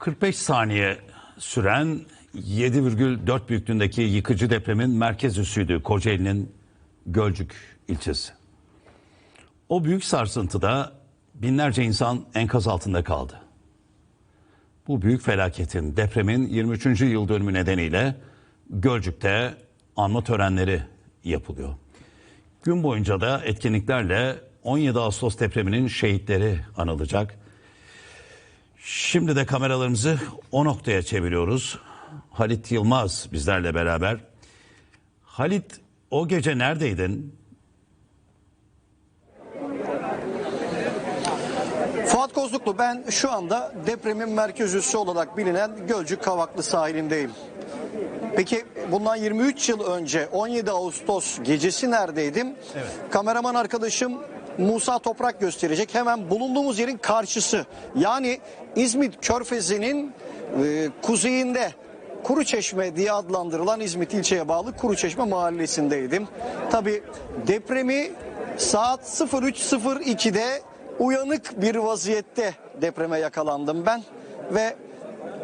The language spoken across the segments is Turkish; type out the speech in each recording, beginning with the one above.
45 saniye süren 7,4 büyüklüğündeki yıkıcı depremin merkez üssüydü Kocaeli'nin Gölcük ilçesi. O büyük sarsıntıda binlerce insan enkaz altında kaldı. Bu büyük felaketin, depremin 23. yıl dönümü nedeniyle Gölcük'te anma törenleri yapılıyor. Gün boyunca da etkinliklerle 17 Ağustos depreminin şehitleri anılacak. Şimdi de kameralarımızı o noktaya çeviriyoruz. Halit Yılmaz bizlerle beraber. Halit o gece neredeydin? Fuat Kozluklu ben şu anda depremin merkez üssü olarak bilinen Gölcük Kavaklı sahilindeyim. Peki bundan 23 yıl önce 17 Ağustos gecesi neredeydim? Kameraman arkadaşım Musa Toprak gösterecek. Hemen bulunduğumuz yerin karşısı. Yani İzmit Körfezi'nin e, kuzeyinde Kuru Çeşme diye adlandırılan İzmit ilçeye bağlı Kuru Çeşme mahallesindeydim. Tabi depremi saat 03.02'de uyanık bir vaziyette depreme yakalandım ben ve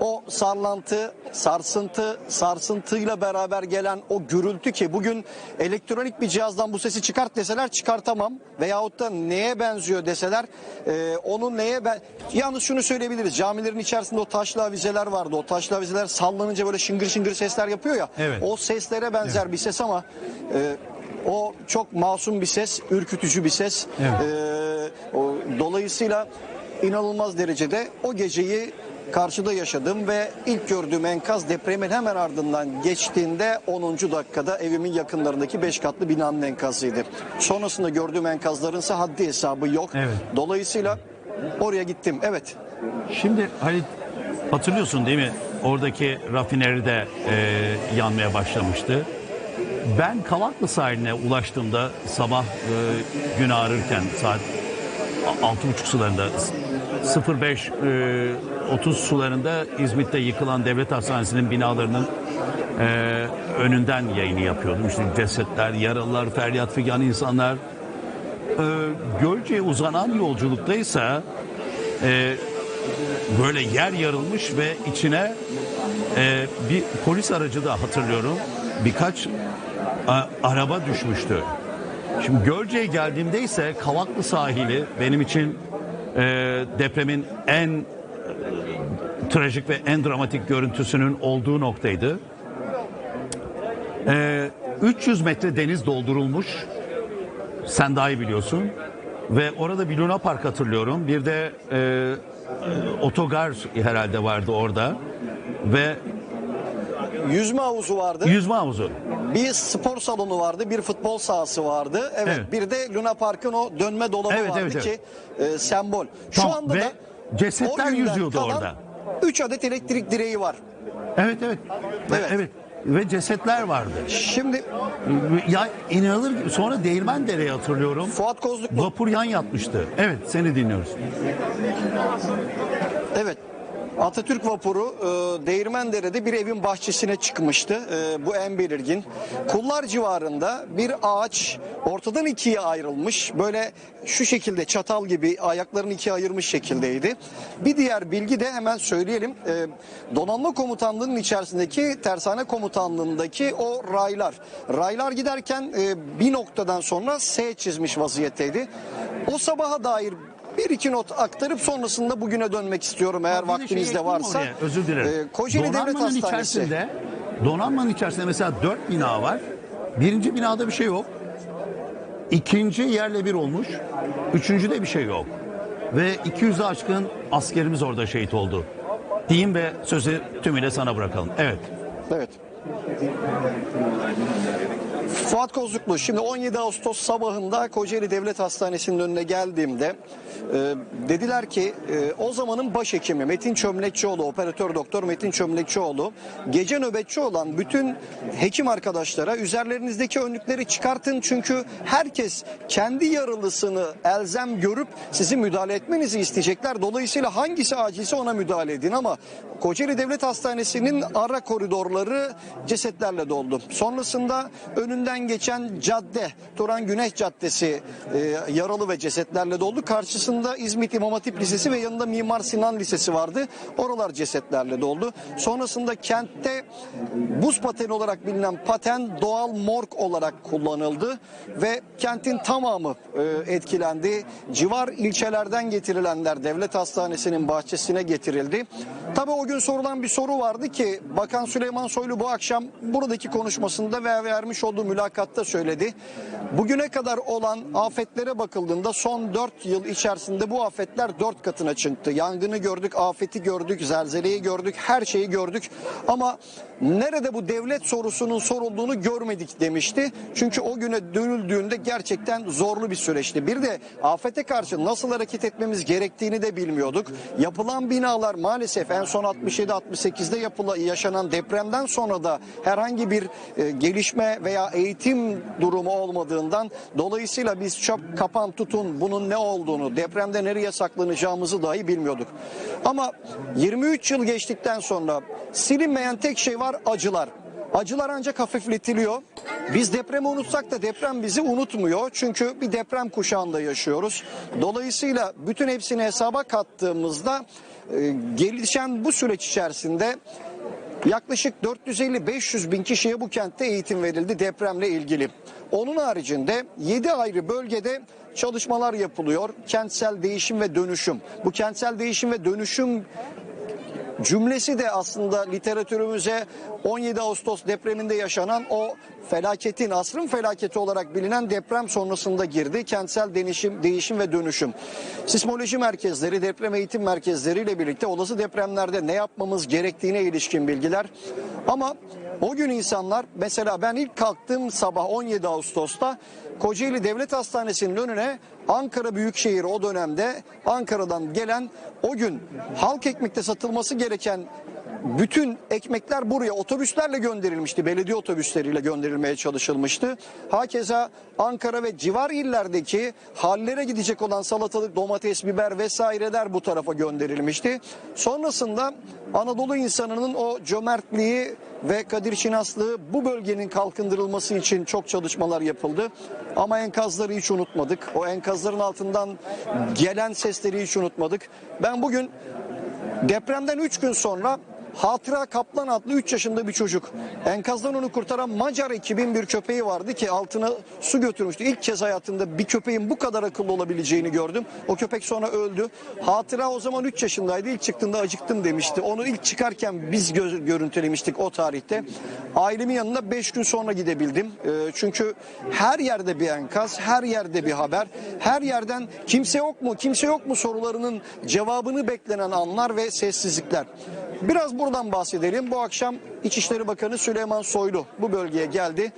o sarlantı, sarsıntı, sarsıntıyla beraber gelen o gürültü ki bugün elektronik bir cihazdan bu sesi çıkart deseler çıkartamam veyahut da neye benziyor deseler e, onun neye ben yalnız şunu söyleyebiliriz camilerin içerisinde o taşlı avizeler vardı o taşlı avizeler sallanınca böyle şıngır şıngır sesler yapıyor ya Evet. o seslere benzer bir ses ama e, o çok masum bir ses, ürkütücü bir ses. Evet. Ee, o, dolayısıyla inanılmaz derecede o geceyi karşıda yaşadım ve ilk gördüğüm enkaz depremin hemen ardından geçtiğinde 10. dakikada evimin yakınlarındaki 5 katlı binanın enkazıydı. Sonrasında gördüğüm enkazların ise haddi hesabı yok. Evet. Dolayısıyla oraya gittim. Evet. Şimdi Halit hatırlıyorsun değil mi? Oradaki rafineri de e, yanmaya başlamıştı. Ben Kavaklı sahiline ulaştığımda sabah e, gün ağrırken saat a- altı buçuk sularında 05 e, 30 sularında İzmit'te yıkılan devlet hastanesinin binalarının e, önünden yayını yapıyordum. İşte cesetler, yaralılar, feryat figan insanlar. E, Gölce'ye uzanan yolculuktaysa e, böyle yer yarılmış ve içine e, bir polis aracı da hatırlıyorum birkaç a- araba düşmüştü. Şimdi Gölce'ye geldiğimde ise Kavaklı sahili benim için e, depremin en trajik ve en dramatik görüntüsünün olduğu noktaydı. E, 300 metre deniz doldurulmuş. Sen daha iyi biliyorsun. Ve orada bir Luna Park hatırlıyorum. Bir de e, otogar herhalde vardı orada. Ve Yüzme havuzu vardı. yüzme havuzu. Bir spor salonu vardı, bir futbol sahası vardı. Evet, Evet. bir de Luna Park'ın o dönme dolabı Evet, vardı evet, ki e, sembol. Şu Tamam, anda ve da cesetler günden yüzüyordu kalan orada. 3 adet elektrik direği var. Evet evet. Ve- Evet. evet. Ve cesetler vardı. Şimdi Ya inanılır. Sonra Değirmen Dere'yi hatırlıyorum. Fuat Kozluklu Vapur yan yatmıştı. Evet seni dinliyoruz. Evet. Atatürk vapuru e, Değirmendere'de bir evin bahçesine çıkmıştı. E, bu en belirgin. Kullar civarında bir ağaç ortadan ikiye ayrılmış. Böyle şu şekilde çatal gibi ayaklarını ikiye ayırmış şekildeydi. Bir diğer bilgi de hemen söyleyelim. E, donanma komutanlığının içerisindeki tersane komutanlığındaki o raylar. Raylar giderken e, bir noktadan sonra S çizmiş vaziyetteydi. O sabaha dair bir iki not aktarıp sonrasında bugüne dönmek istiyorum eğer Bir de şey vaktiniz de varsa. oraya, özür dilerim. Ee, Kocaeli Devlet Donanmanın Hastanesi. içerisinde donanmanın içerisinde mesela dört bina var. Birinci binada bir şey yok. İkinci yerle bir olmuş. Üçüncüde bir şey yok. Ve 200'e aşkın askerimiz orada şehit oldu. Diyeyim ve sözü tümüyle sana bırakalım. Evet. Evet. Fuat Kozluklu şimdi 17 Ağustos sabahında Kocaeli Devlet Hastanesi'nin önüne geldiğimde e, dediler ki e, o zamanın başhekimi Metin Çömlekçioğlu, operatör doktor Metin Çömlekçioğlu gece nöbetçi olan bütün hekim arkadaşlara üzerlerinizdeki önlükleri çıkartın çünkü herkes kendi yaralısını elzem görüp sizi müdahale etmenizi isteyecekler. Dolayısıyla hangisi acilse ona müdahale edin ama Kocaeli Devlet Hastanesi'nin ara koridorları cesetlerle doldu. Sonrasında önünde önünden geçen cadde, Turan Güneş Caddesi e, yaralı ve cesetlerle doldu. Karşısında İzmit İmam Hatip Lisesi ve yanında Mimar Sinan Lisesi vardı. Oralar cesetlerle doldu. Sonrasında kentte buz pateni olarak bilinen paten doğal morg olarak kullanıldı ve kentin tamamı e, etkilendi. Civar ilçelerden getirilenler devlet hastanesinin bahçesine getirildi. Tabii o gün sorulan bir soru vardı ki Bakan Süleyman Soylu bu akşam buradaki konuşmasında ve vermiş olduğu mülakatta söyledi. Bugüne kadar olan afetlere bakıldığında son 4 yıl içerisinde bu afetler 4 katına çıktı. Yangını gördük, afeti gördük, zelzeleyi gördük, her şeyi gördük. Ama nerede bu devlet sorusunun sorulduğunu görmedik demişti. Çünkü o güne dönüldüğünde gerçekten zorlu bir süreçti. Bir de afete karşı nasıl hareket etmemiz gerektiğini de bilmiyorduk. Yapılan binalar maalesef en son 67-68'de yapıla, yaşanan depremden sonra da herhangi bir e, gelişme veya eğitim durumu olmadığından dolayısıyla biz çöp kapan tutun bunun ne olduğunu depremde nereye saklanacağımızı dahi bilmiyorduk. Ama 23 yıl geçtikten sonra silinmeyen tek şey var acılar. Acılar ancak hafifletiliyor. Biz depremi unutsak da deprem bizi unutmuyor. Çünkü bir deprem kuşağında yaşıyoruz. Dolayısıyla bütün hepsini hesaba kattığımızda e, gelişen bu süreç içerisinde yaklaşık 450-500 bin kişiye bu kentte eğitim verildi depremle ilgili. Onun haricinde 7 ayrı bölgede çalışmalar yapılıyor. Kentsel değişim ve dönüşüm. Bu kentsel değişim ve dönüşüm cümlesi de aslında literatürümüze 17 Ağustos depreminde yaşanan o felaketin, asrın felaketi olarak bilinen deprem sonrasında girdi. Kentsel değişim, değişim ve dönüşüm. Sismoloji merkezleri, deprem eğitim merkezleriyle birlikte olası depremlerde ne yapmamız gerektiğine ilişkin bilgiler. Ama o gün insanlar mesela ben ilk kalktığım sabah 17 Ağustos'ta Kocaeli Devlet Hastanesi'nin önüne Ankara Büyükşehir o dönemde Ankara'dan gelen o gün halk ekmekte satılması gereken bütün ekmekler buraya otobüslerle gönderilmişti. Belediye otobüsleriyle gönderilmeye çalışılmıştı. Hakeza Ankara ve civar illerdeki hallere gidecek olan salatalık, domates, biber vesaireler bu tarafa gönderilmişti. Sonrasında Anadolu insanının o cömertliği ve Kadir Şinaslığı bu bölgenin kalkındırılması için çok çalışmalar yapıldı. Ama enkazları hiç unutmadık. O enkazların altından gelen sesleri hiç unutmadık. Ben bugün depremden 3 gün sonra Hatıra Kaplan adlı 3 yaşında bir çocuk. Enkazdan onu kurtaran Macar ekibin bir köpeği vardı ki altına su götürmüştü. İlk kez hayatımda bir köpeğin bu kadar akıllı olabileceğini gördüm. O köpek sonra öldü. Hatıra o zaman 3 yaşındaydı. İlk çıktığında acıktım demişti. Onu ilk çıkarken biz gö- görüntülemiştik o tarihte. Ailemin yanına 5 gün sonra gidebildim. Ee, çünkü her yerde bir enkaz, her yerde bir haber, her yerden kimse yok mu, kimse yok mu sorularının cevabını beklenen anlar ve sessizlikler. Biraz buradan bahsedelim. Bu akşam İçişleri Bakanı Süleyman Soylu bu bölgeye geldi.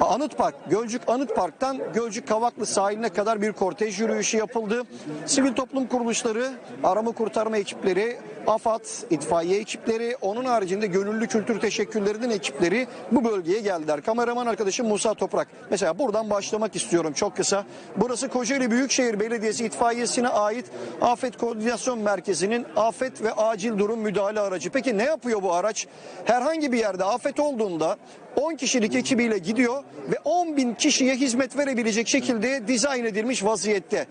Anıt Park, Gölcük Anıt Park'tan Gölcük Kavaklı sahiline kadar bir kortej yürüyüşü yapıldı. Sivil toplum kuruluşları, arama kurtarma ekipleri, AFAD, itfaiye ekipleri, onun haricinde gönüllü kültür teşekkürlerinin ekipleri bu bölgeye geldiler. Kameraman arkadaşım Musa Toprak. Mesela buradan başlamak istiyorum çok kısa. Burası Kocaeli Büyükşehir Belediyesi itfaiyesine ait Afet Koordinasyon Merkezi'nin afet ve acil durum müdahale aracı. Peki ne yapıyor bu araç? Herhangi bir yerde afet olduğunda 10 kişilik ekibiyle gidiyor ve 10 bin kişiye hizmet verebilecek şekilde dizayn edilmiş vaziyette.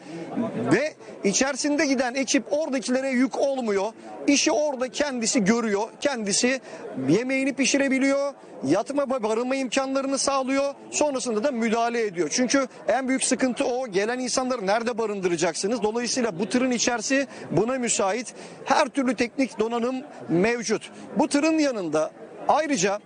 Ve içerisinde giden ekip oradakilere yük olmuyor. İşi orada kendisi görüyor. Kendisi yemeğini pişirebiliyor. Yatma barınma imkanlarını sağlıyor. Sonrasında da müdahale ediyor. Çünkü en büyük sıkıntı o. Gelen insanları nerede barındıracaksınız? Dolayısıyla bu tırın içerisi buna müsait. Her türlü teknik donanım mevcut. Bu tırın yanında ayrıca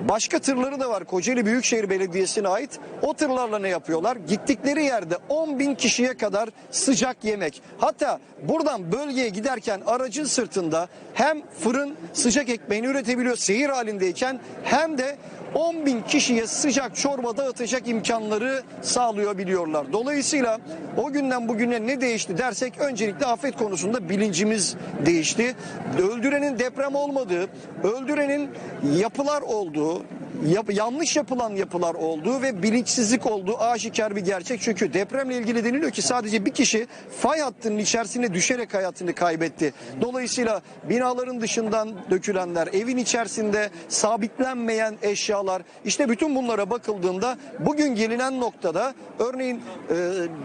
Başka tırları da var Kocaeli Büyükşehir Belediyesi'ne ait. O tırlarla ne yapıyorlar? Gittikleri yerde 10 bin kişiye kadar sıcak yemek. Hatta buradan bölgeye giderken aracın sırtında hem fırın sıcak ekmeğini üretebiliyor seyir halindeyken hem de 10 bin kişiye sıcak çorba dağıtacak imkanları sağlıyor biliyorlar. Dolayısıyla o günden bugüne ne değişti dersek öncelikle afet konusunda bilincimiz değişti. Öldürenin deprem olmadığı, öldürenin yapılar olduğu, yo yap- yanlış yapılan yapılar olduğu ve bilinçsizlik olduğu aşikar bir gerçek. Çünkü depremle ilgili deniliyor ki sadece bir kişi fay hattının içerisine düşerek hayatını kaybetti. Dolayısıyla binaların dışından dökülenler, evin içerisinde sabitlenmeyen eşyalar işte bütün bunlara bakıldığında bugün gelinen noktada örneğin e,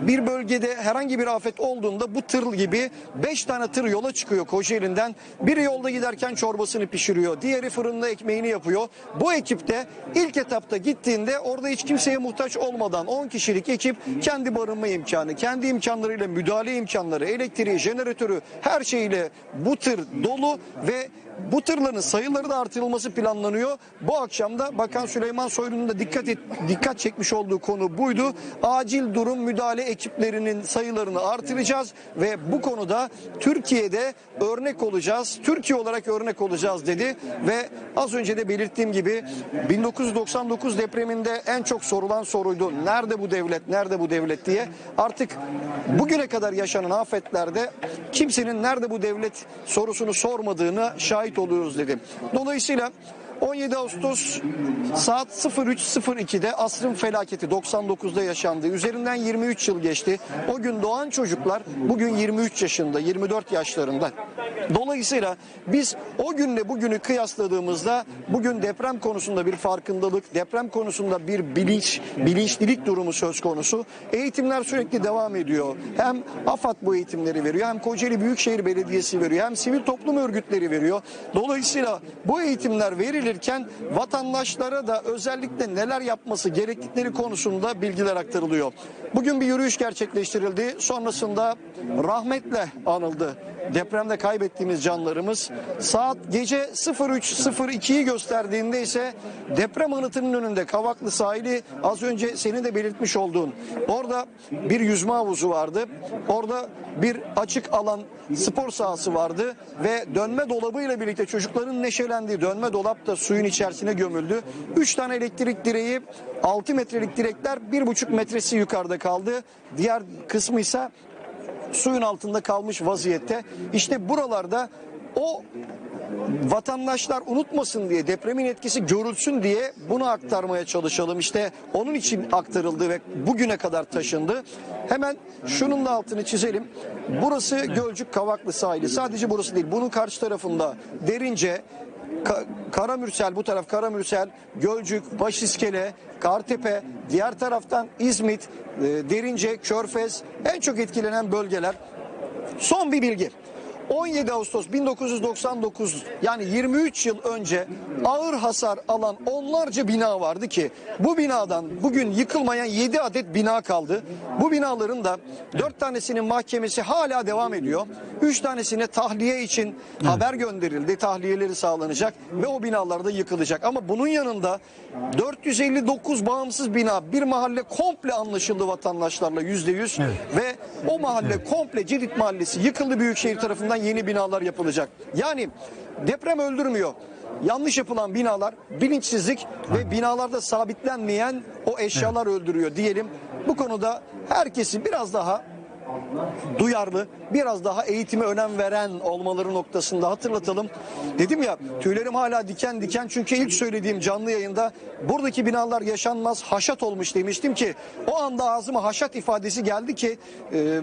bir bölgede herhangi bir afet olduğunda bu tır gibi 5 tane tır yola çıkıyor Kocaeli'nden. Biri yolda giderken çorbasını pişiriyor. Diğeri fırında ekmeğini yapıyor. Bu ekipte ilk etapta gittiğinde orada hiç kimseye muhtaç olmadan 10 kişilik ekip kendi barınma imkanı, kendi imkanlarıyla müdahale imkanları, elektriği, jeneratörü her şeyiyle bu tır dolu ve bu tırların sayıları da artırılması planlanıyor. Bu akşam da Bakan Süleyman Soylu'nun da dikkat et, dikkat çekmiş olduğu konu buydu. Acil durum müdahale ekiplerinin sayılarını artıracağız ve bu konuda Türkiye'de örnek olacağız. Türkiye olarak örnek olacağız dedi ve az önce de belirttiğim gibi 1999 depreminde en çok sorulan soruydu. Nerede bu devlet? Nerede bu devlet diye. Artık bugüne kadar yaşanan afetlerde kimsenin nerede bu devlet sorusunu sormadığını şahit oluyoruz dedi. Dolayısıyla 17 Ağustos saat 03.02'de asrın felaketi 99'da yaşandı. Üzerinden 23 yıl geçti. O gün doğan çocuklar bugün 23 yaşında, 24 yaşlarında. Dolayısıyla biz o günle bugünü kıyasladığımızda bugün deprem konusunda bir farkındalık, deprem konusunda bir bilinç, bilinçlilik durumu söz konusu. Eğitimler sürekli devam ediyor. Hem AFAD bu eğitimleri veriyor, hem Kocaeli Büyükşehir Belediyesi veriyor, hem sivil toplum örgütleri veriyor. Dolayısıyla bu eğitimler verilirken vatandaşlara da özellikle neler yapması gerektikleri konusunda bilgiler aktarılıyor. Bugün bir yürüyüş gerçekleştirildi. Sonrasında rahmetle anıldı. Depremde kaybettiğimiz canlarımız saat gece 03.02'yi gösterdiğinde ise deprem anıtının önünde Kavaklı sahili az önce senin de belirtmiş olduğun orada bir yüzme havuzu vardı. Orada bir açık alan spor sahası vardı ve dönme dolabıyla birlikte çocukların neşelendiği dönme dolap da suyun içerisine gömüldü. 3 tane elektrik direği 6 metrelik direkler 1,5 metresi yukarıda kaldı. Diğer kısmı ise suyun altında kalmış vaziyette. İşte buralarda o vatandaşlar unutmasın diye depremin etkisi görülsün diye bunu aktarmaya çalışalım. İşte onun için aktarıldı ve bugüne kadar taşındı. Hemen şunun da altını çizelim. Burası Gölcük Kavaklı sahili. Sadece burası değil. Bunun karşı tarafında derince Ka- Karamürsel bu taraf Karamürsel, Gölcük, Başiskele, Kartepe, diğer taraftan İzmit, e, Derince, Körfez en çok etkilenen bölgeler. Son bir bilgi. 17 Ağustos 1999 yani 23 yıl önce ağır hasar alan onlarca bina vardı ki bu binadan bugün yıkılmayan 7 adet bina kaldı. Bu binaların da 4 tanesinin mahkemesi hala devam ediyor. 3 tanesine tahliye için haber gönderildi. Tahliyeleri sağlanacak ve o binalar da yıkılacak. Ama bunun yanında 459 bağımsız bina bir mahalle komple anlaşıldı vatandaşlarla %100 Evet. ve o mahalle komple Cedit Mahallesi yıkıldı Büyükşehir tarafından yeni binalar yapılacak. Yani deprem öldürmüyor. Yanlış yapılan binalar bilinçsizlik ve binalarda sabitlenmeyen o eşyalar öldürüyor diyelim. Bu konuda herkesi biraz daha duyarlı, biraz daha eğitime önem veren olmaları noktasında hatırlatalım. Dedim ya tüylerim hala diken diken çünkü ilk söylediğim canlı yayında buradaki binalar yaşanmaz haşat olmuş demiştim ki o anda ağzıma haşat ifadesi geldi ki e,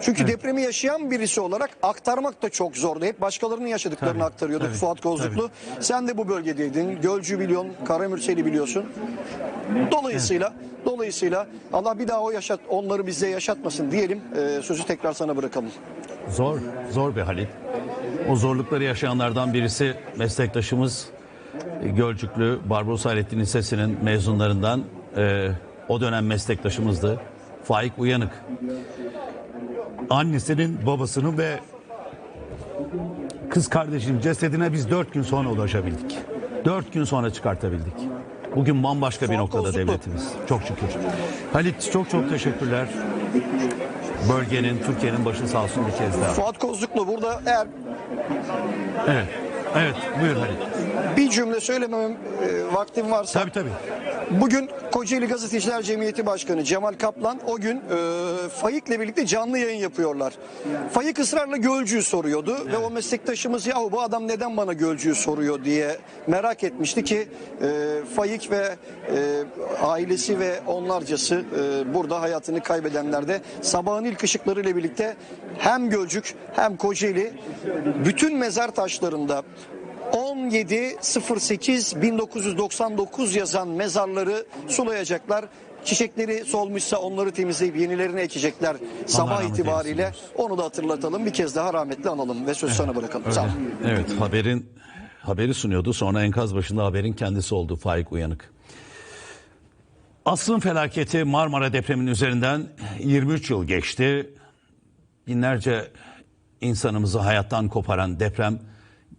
çünkü depremi yaşayan birisi olarak aktarmak da çok zordu. Hep başkalarının yaşadıklarını Tabii, aktarıyorduk tabii, Fuat Kozluklu. Sen de bu bölgedeydin. Gölcü biliyorsun, Karamürsel'i biliyorsun. Dolayısıyla dolayısıyla Allah bir daha o yaşat onları bize yaşatmasın diyelim. Ee, sözü tekrar sana bırakalım. Zor, zor bir Halit. O zorlukları yaşayanlardan birisi meslektaşımız e, Gölcüklü Barbaros Hayrettin Lisesi'nin mezunlarından e, o dönem meslektaşımızdı. Faik Uyanık. Annesinin, babasının ve kız kardeşinin cesedine biz dört gün sonra ulaşabildik. Dört gün sonra çıkartabildik. Bugün bambaşka bir noktada devletimiz. Çok şükür. Halit çok çok teşekkürler. Bölgenin, Türkiye'nin başı sağ olsun bir kez daha. Fuat Kozluklu burada eğer Evet. Evet. Buyur Halit. Bir cümle söylemem e, vaktim varsa. Tabii tabii. Bugün Kocaeli Gazeteciler Cemiyeti Başkanı Cemal Kaplan o gün e, Faik'le birlikte canlı yayın yapıyorlar. Faik ısrarla Gölcü'yü soruyordu ve o meslektaşımız yahu bu adam neden bana Gölcü'yü soruyor diye merak etmişti ki e, Faik ve e, ailesi ve onlarcası e, burada hayatını kaybedenler de sabahın ilk ışıklarıyla birlikte hem Gölcük hem Kocaeli bütün mezar taşlarında 17.08.1999 yazan mezarları sulayacaklar. Çiçekleri solmuşsa onları temizleyip yenilerini ekecekler sabah itibariyle. eylesin. Onu da hatırlatalım. Bir kez daha rahmetli analım ve söz sana bırakalım. Sağ ol. Evet haberin haberi sunuyordu. Sonra enkaz başında haberin kendisi oldu Faik Uyanık. Aslın felaketi Marmara depreminin üzerinden 23 yıl geçti. Binlerce insanımızı hayattan koparan deprem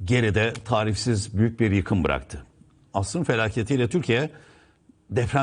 geride tarifsiz büyük bir yıkım bıraktı. Aslın felaketiyle Türkiye deprem